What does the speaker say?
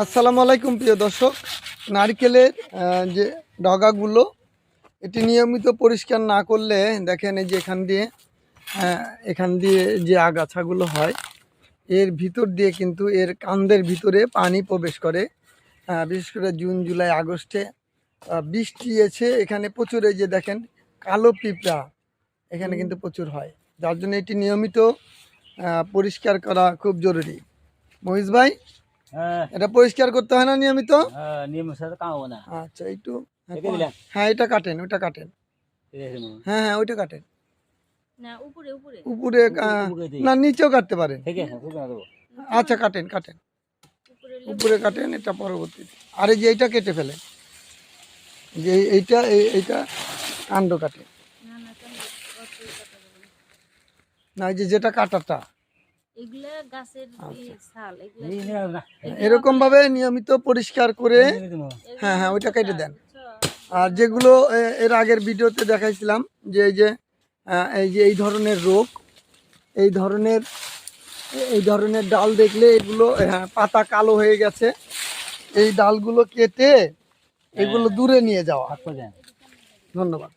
আসসালামু আলাইকুম প্রিয় দর্শক। নারকেলের যে ডগাগুলো, এটি নিয়মিত পরিষ্কার না করলে, দেখেন এই যে এখান দিয়ে এখান দিয়ে যে আগাছাগুলো হয়, এর ভিতর দিয়ে কিন্তু এর কান্দের ভিতরে পানি প্রবেশ করে। বিশেষ করে জুন, জুলাই, আগস্টে বৃষ্টি এসে এখানে প্রচুর এই যে দেখেন কালো পিঁপড়া এখানে কিন্তু প্রচুর হয়। যার জন্য এটি নিয়মিত পরিষ্কার করা খুব জরুরি। মহিষ ভাই? এটা পরিষ্কার করতে হয় না নিয়মিত? হ্যাঁ কাম না আচ্ছা একটু হ্যাঁ। হ্যাঁ এটা কাটেন ওইটা কাটেন। হ্যাঁ হ্যাঁ ওইটা কাটেন। উপরে উপরে। উপরে আহ, উপরে দিই। না নিচেও কাটতে পারেন। আচ্ছা কাটেন কাটেন। উপরে উপরে কাটেন এটা পরবর্তীতে। আর এই যে এইটা কেটে ফেলেন। যে এই- এইটা এই- এইটা কাণ্ড কাটেন না এই যে যেটা কাটাটা এরকম ভাবে নিয়মিত পরিষ্কার করে হ্যাঁ হ্যাঁ ওইটা কেটে দেন। আর যেগুলো এর আগের ভিডিওতে দেখাইছিলাম যে এই যে এই যে এই ধরনের রোগ এই ধরনের এই ধরনের ডাল দেখলে এগুলো হ্যাঁ, পাতা কালো হয়ে গেছে। এই ডালগুলো কেটে এগুলো দূরে নিয়ে যাওয়া। ধন্যবাদ।